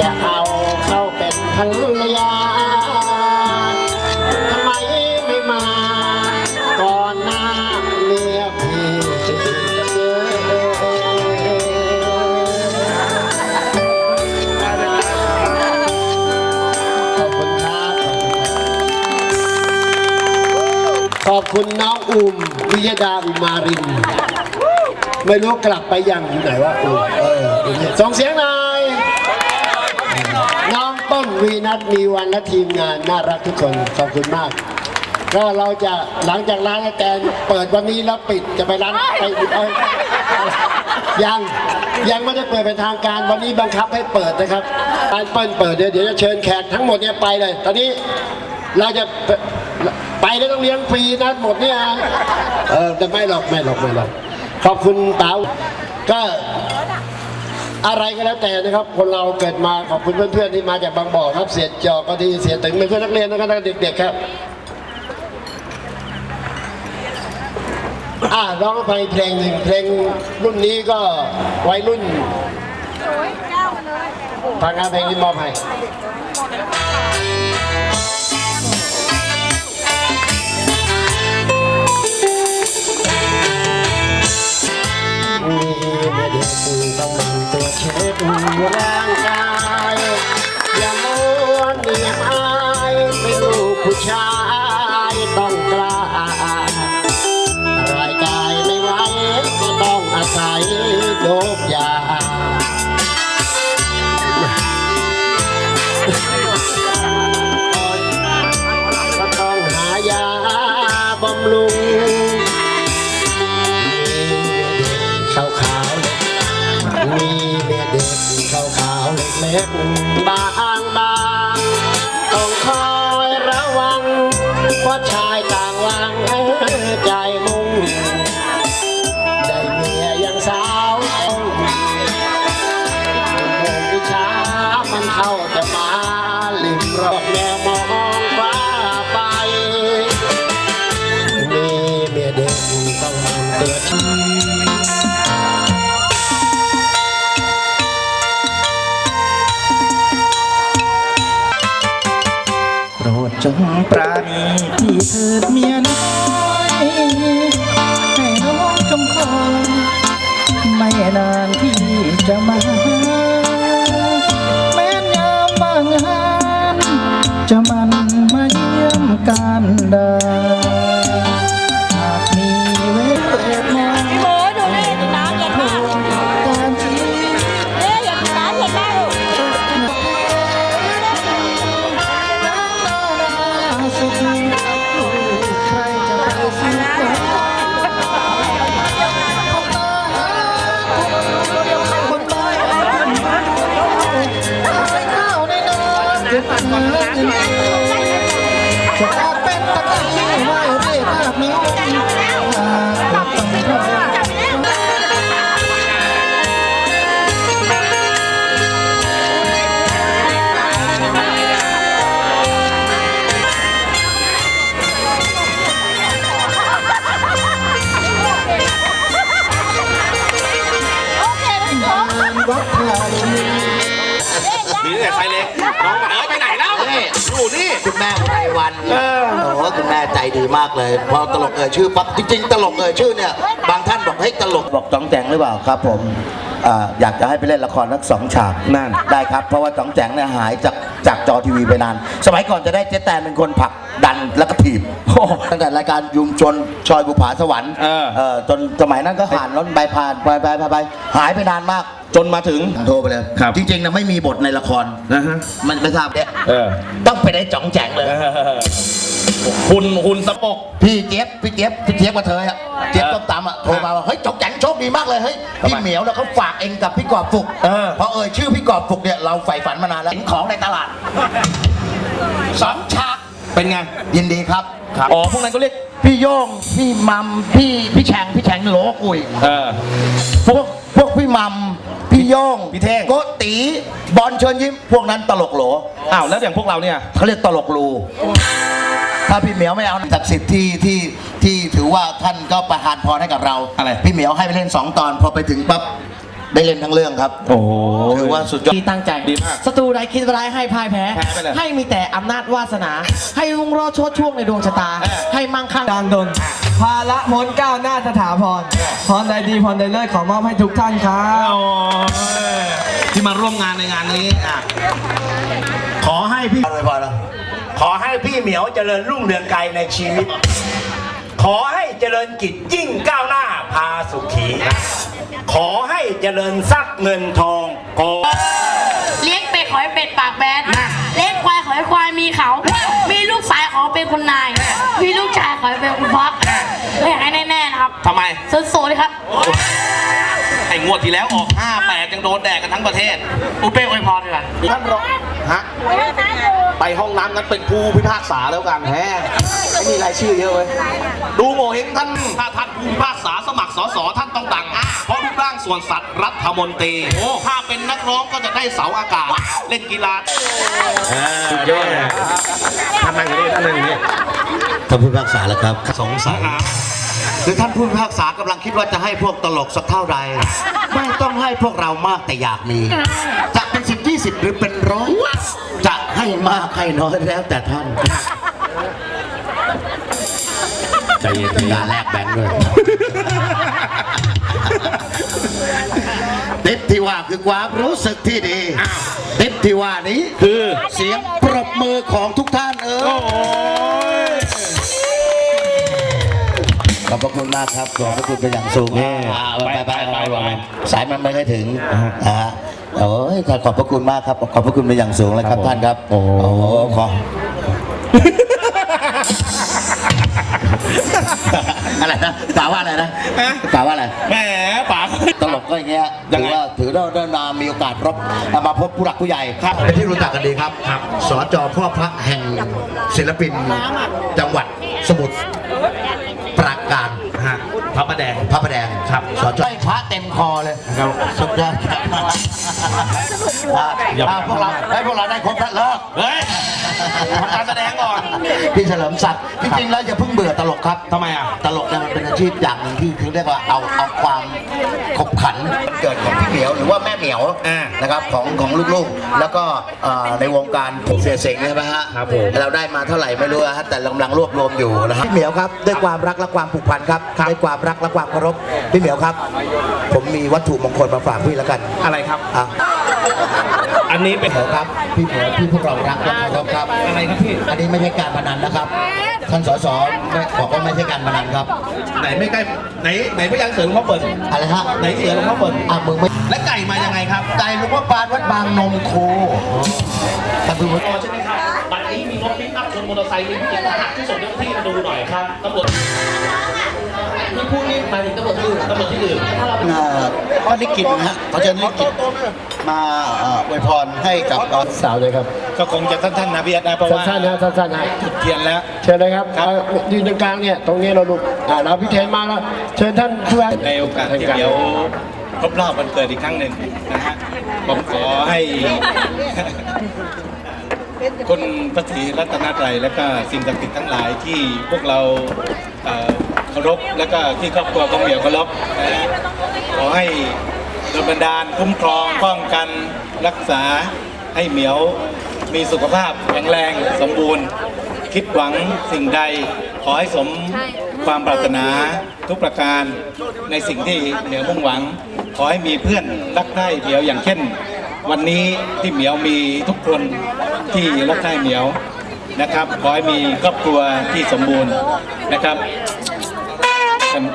จะเอาเข้าเป็นภรรยาทำไมไม่มา ก่อนหน้าเมียพี่ขอบคุณครับขอบคุณน้องอุ้มวิยดาอุมาริน ไม่รู้กลับไปยังอยู่ไหนวะอุ้มเออส่งเสียงหน่อย วีนัทมีวันและทีมงานน่ารักทุกคนขอบคุณมาก ก็เราจะหลังจากร้านแกนเปิดวันนี้แล้วปิดจะไปร้านไปเอ้ยยังยังไม่ได้เปิดเป็นทางการวันนี้บังคับให้เปิดนะครับการเปิดเปิดเดี๋ยวเดี๋ยวจะเชิญแขกทั้งหมดเนี่ยไปเลย ตอนนี้เราจะไปแล้วต้องเลี้ยงฟรีนะหมดเนี่ยเออแต่ไม่หรอกไม่หรอกไม่หรอกขอบคุณเต๋าก็ อะไรก็แล้วแต่นะครับ คนเราเกิดมาขอบคุณเพื่อนๆที่มาจากบางบ่อครับ เสียจอก็ดีเสียตึงเป็นเพื่อนนักเรียนนะครับตั้งแต่เด็กๆครับอ่าร้องไปเพลงหนึ่งเพลงรุ่นนี้ก็วัยรุ่นทางงานเพลงนี้มอบให้ บางบางต้องคอยระวัง เพราะชายต่างวังใจมุ่งได้เมียยังสาวต้องมองวิชามันเข้าจะมาลิมรอบแนวมองฟ้าไป มีเมียเด็กต้องมันเตือชีโปรด จงปราณีที่เถิดเมียน้อยให้น้องจงคอยไม่นานที่จะมาแม้นยามบางงานจะมันมาเยี่ยมกันได้ อนเก็บเงินจะเป็นตะกี้ไม่เรียกภาพน้องหากต้องร มีแต่ไซเล็กน้องเอ๋ยไปไหนแล้วอยู่นี่ คุณแม่ไพวันโอ้โหคุณแม่ใจดีมากเลย พอตลกเอ่ยชื่อปั๊บจริงๆ ตลกเอ่ยชื่อเนี่ย บางท่านบอกเฮ้ยตลกบอกจ้องแจงหรือเปล่าครับผม อ่าอยากจะให้ไปเล่นละครทั้งสองฉากนั่น ได้ครับ เพราะว่าจ้องแจงเนี่ยหายจากจากจอทีวีไปนาน สมัยก่อนจะได้เจ๊แตนเป็นคนผลักดันแล้วก็ถีบตั้งแต่รายการยุมชนชอยบุภาสวรรค์เออ เออจนสมัยนั้นก็ผ่านรถใบผ่านไปไปไปไปหายไปนานมาก จนมาถึง โทรไปเลย ครับ จริงๆนะไม่มีบทในละคร นะฮะ มันไม่ทราบเนี่ยเออ ต้องไปได้จ้องแจงเลยหุ่นหุ่นสะปกพี่เจี๊ยบพี่เจี๊ยบพี่เจี๊ยบกับเธออะ เจี๊ยบต้มตำอะโทรมาว่าเฮ้ยจกจันโชคดีมากเลยเฮ้ยทำไมพี่เหมียวแล้วเขาฝากเองกับพี่กอบฟุกเออพอเอ่ยชื่อพี่กอบฟุกเนี่ยเราใฝ่ฝันมานานแล้วเห็นของในตลาดสองฉากเป็นไงยินดีครับครับอ๋อพวกนั้นก็เรียกพี่โย่งพี่มัมพี่พี่แฉงพี่แฉงโหลกุยเออพวกพวกพี่มัมพี่โย่งพี่เท่งโกติบอลเชิญยิ้มพวกนั้นตลกโหลอ้าวแล้วอย่างพวกเราเนี่ยเขาเรียกตลกรูถ้าพี่เหมียวไม่เอาศักดิ์สิทธิ์ที่ที่ ที่ถือว่าท่านก็ประทานพรให้กับเราอะไร พี่เหมียวให้ไปเล่นสองตอน พอไปถึงปั๊บได้เล่นทั้งเรื่องครับ โอ้โหถือว่าสุดยอด ที่ตั้งใจดีมากศัตรูใดคิดร้ายให้พ่ายแพ้ แพ้ไปเลยให้มีแต่อำนาจวาสนา ให้รุ่งโรจน์โชดช่วงในดวงชะตาให้มั่งคั่งดังดนภาระมนก้าวหน้าสถาพรพรใดดีพรใดเลิศขอมอบให้ทุกท่านครับ โอ้ยที่มาร่วมงานในงานนี้อะขอให้พี่อะไรพอแล้วขอให้พี่เหมียวเจริญรุ่งเรืองไกลในชีวิต ขอให้เจริญกิจยิ่งก้าวหน้าพาสุขี ขอให้เจริญทรัพย์เงินทองโกเลี้ยงเป็ดขอให้เป็ดปากแบนเลี้ยงควายขอให้ควายมีเขา มีลูกสายขอเป็นคนนาย มีลูกชายขอให้เป็นคุณพ่อไม่อยากให้แน่ งวดที่แล้วออก5แปดยังโดนแดกกันทั้งประเทศอุเป้อวยพรดีกว่าท่านรองฮะไปห้องน้ำนั้นเป็นผู้พิพากษาแล้วกันแฮไม่มีรายชื่อเยอะเว้ยดูโงเฮงท่านถ้าท่านผู้พิพากษาสมัครสสท่านต้องดังเพราะรูปร่างส่วนสัตว์รัฐมนตรีถ้าเป็นนักร้องก็จะได้เสาอากาศเล่นกีฬาสุดยอดทำไมกันนี่ทำไมกันนี่ท่านผู้พิพากษาแล้วครับสงสั ยคือท่านผู้พิพากษากำลังคิดว่าจะให้พวกตลกสักเท่าใดไม่ต้องให้พวกเรามากแต่อยากมี จะเป็นสิบยี่สิบหรือเป็นร้อยจะให้มากให้น้อยแล้วแต่ท่านใจเย็นงานแลกแบงค์ด้วยติดที่ว่าคือความรู้สึกที่ดีติดที่ว่านี้คือเสียงปรบมือของทุกท่านเออ พระคุณมากครับขอบพระคุณเป็นอย่างสูงอ่าไปไปไปไปไปสายมันไม่ได้ถึงนะฮะโอ้ยขอบพระคุณมากครับ ขอบพระคุณเป็นอย่างสูงเลยครับท่านครับ โอ้ขออะไรนะกล่าวว่าอะไรนะกล่าวว่าอะไรแหมป๋าตลกก็อย่างเงี้ยยัถืงอไงว่าถือว่าได้มามีโอกาสรบมาพบผู้หลักผู้ใหญ่ครับเป็นที่รู้จักกันดีครับสจพ่อพระแห่งศิลปินจังหวัดสมุทร prakan ฮะพระประแดง พระประแดงครับสจให้พระเต็มคอเลยสุดยอดครับอ่าพวกเราให้พวกเราได้ครบท่านเลิกเฮ้ยทำการแสดงก่อน พี่เฉลิมศักดิ์จริงๆแล้วอย่าเพิ่งเบื่อตลกครับทำไมอะ ตลกเนี่ยมันเป็นอาชีพอย่างหนึ่งที่คือเรียกว่าเอาเอาความขบขันเกิดของพี่เหมียวหรือว่าแม่เหมียวอ่านะครับของของลูกๆ แล้วก็เอ่อในวงการเสียเสงใช่ไหมฮะครับผม เราได้มาเท่าไหร่ไม่รู้อะฮะแต่เรากำลังรวบรวมอยู่นะฮะพี่เหมียวครับด้วยความรักและความผูกพันครับด้วยความรักและความเคารพพี่เหมียวครับ ผมมีวัตถุมงคลมาฝากพี่แล้วกันอะไรครับ อะอันนี้เป็น เหมียวครับ พี่เหมียวพี่พวกเรารักและเคารพครับอะไรครับพี่ อันนี้ไม่ใช่การพนันนะครับท่านสสไม่บอกว่าไม่ใช่การพนันครับไหนไม่ใกล้ไหนไหนพยังเสือหลวงพ่อเปิดอะไรฮะไหนเสือหลวงพ่อเปิดอะมึงไม่และไก่มายังไงครับไก่หลวงพ่อปานวัดบางนมโคท่านผู้ชม ใช่ไหมครับบัดนี้มีรถปิกอัพชนมอเตอร์ไซค์มีผู้หญิงทหารที่ส่งเจ้าหน้าที่มาดูหน่อยครับตำรวจ ที่พูดนี่หมายถึงตำรวจที่อื่นตำรวจที่อื่นพ่อนิกิตนะฮะขอเชิญนิกิตมาเอ่ออวยพรให้กับสาวเลยครับก็คงจะสั้นๆนะพี่เอ็ดนะเพราะว่าสั้นๆนะสั้นๆนะจุดเทียนแล้ว เชิญเลยครับครับ เอ่อยืนตรงกลางเนี่ยตรงนี้เราลุกอ่าเราพิเทนมาแล้วเชิญท่านผู้ว่าในโอกาสที่เดี๋ยวครบรอบวันเกิดอีกครั้งหนึ่งนะฮะผมขอให้ คุณพระศรีรัตนตรัยและก็สิ่งศักดิ์สิทธิ์ทั้งหลายที่พวกเราเอ่อ เคารพและก็ที่ครอบครัวของเหมียวเคารพนะขอให้ดลบันดาลคุ้มครองป้องกันรักษาให้เหมียวมีสุขภาพแข็งแรงสมบูรณ์ คิดหวังสิ่งใด ขอให้สมความปรารถนาทุกประการในสิ่งที่เหมียวมุ่งหวัง ขอให้มีเพื่อนรักใคร่เหมียวอย่างเช่น วันนี้ที่เหมียวมีทุกคนที่รักใคร่เหมียวนะครับ ขอให้มีครอบครัวที่สมบูรณ์นะครับ ไม่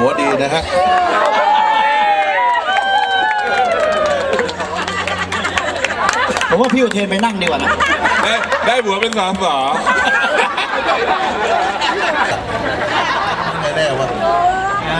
ดีเพราะได้ผัวดีนะฮะผมว่าพี่อุเทนไปนั่งดีกว่านะได้ได้ผัวเป็นสามสอแน่ๆวะ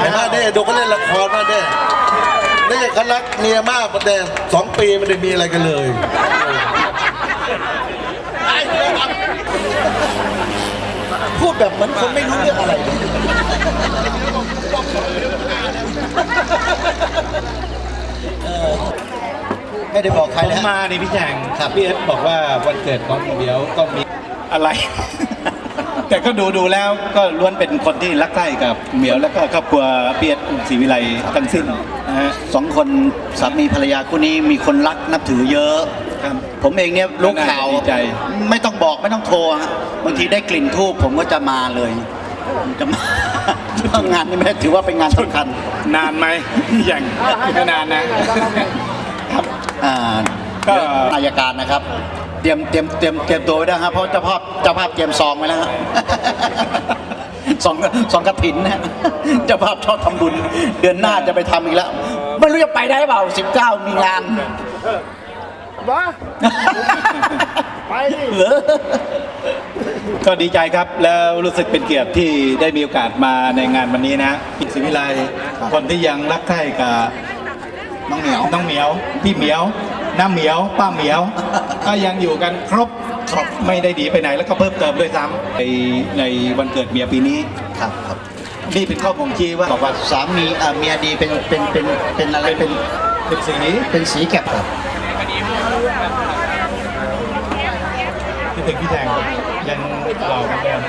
เห็นไหมเนี่ยดูเขาเล่นละครมาเนี่ยนี่เขารักเมียมากประเด็นสองปีไม่ได้มีอะไรกันเลย พูดแบบเหมือนคนไม่รู้เรื่องอะไรเลยไม่ได้บอกใครผมนะมาในพี่แจงครับพี่เอสบอกว่าวันเกิดของเดี๋ยวก็มีอะไร แต่ก็ดูดูแล้วก็ล้วนเป็นคนที่รักใคร่กับเหมียวแล้วก็ครอบครัวเปียกศรีวิไลทั้งสิ้นนะฮะสองคนสามีภรรยาคู่นี้มีคนรักนับถือเยอะ ครับผมเองเนี่ยรู้ข่าวดีใจ ไม่ต้องบอกไม่ต้องโทรฮะบางทีได้กลิ่นทูบผมก็จะมาเลยจะมา เพราะงานนี้ไม่ถือว่าเป็นงานสำคัญ นานไหมอย่างไม่นานนะ ครับอ่าก็ก็อายการนะครับ เตรียมเตรียมเตรียมเตรียมตัวไว้ด้วยครับเพราะเจ้าภาพเจ้าภาพเตรียมซองไว้แล้วฮะ สองสองกระถินนะเจ้าภาพชอบทำบุญ เดือนหน้าจะไปทำอีกแล้ว ไม่รู้จะไปได้เปล่าสิบเก้ามีงาน บ้า ไปดิเหรอก็ดีใจครับแล้วรู้สึกเป็นเกียรติที่ได้มีโอกาสมาในงานวันนี้นะพี่ศรีวิไลคนที่ยังรักใคร่กับน้องเหมียวน้องเหมียว พี่เหมียวน้าเหมียว ป้าเหมียว ก็ยังอยู่กันครบครบไม่ได้หนีไปไหนแล้วก็เพิ่มเติมด้วยซ้ำในในวันเกิดเมียปีนี้ครับครับนี่เป็นข้อบ่งชี้ว่าบอกว่าสามีอ่าเมียดีเป็นเป็นเป็นเป็นอะไรเป็นเป็นสีเป็นสีแก็บครับ ที่ถึงพี่แทงยังหล่อเหมือนเดิม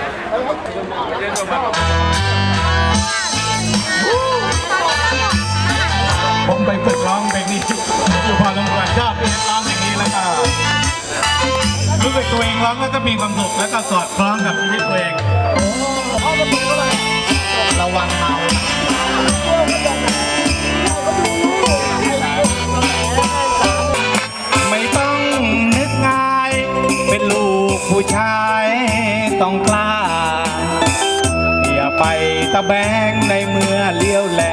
ผมไปฝึกร้องเพลงนี้อยู่พอสมควรชอบเพลงร้องอย่างนี้แล้วก็รู้สึกตัวเองร้องแล้วก็มีความสุขแล้วก็สอดคล้องกับชีวิตตัวเองระวังเมา ชายต้องกล้า อย่าไปตะแบงในเมื่อเลี้ยวแหล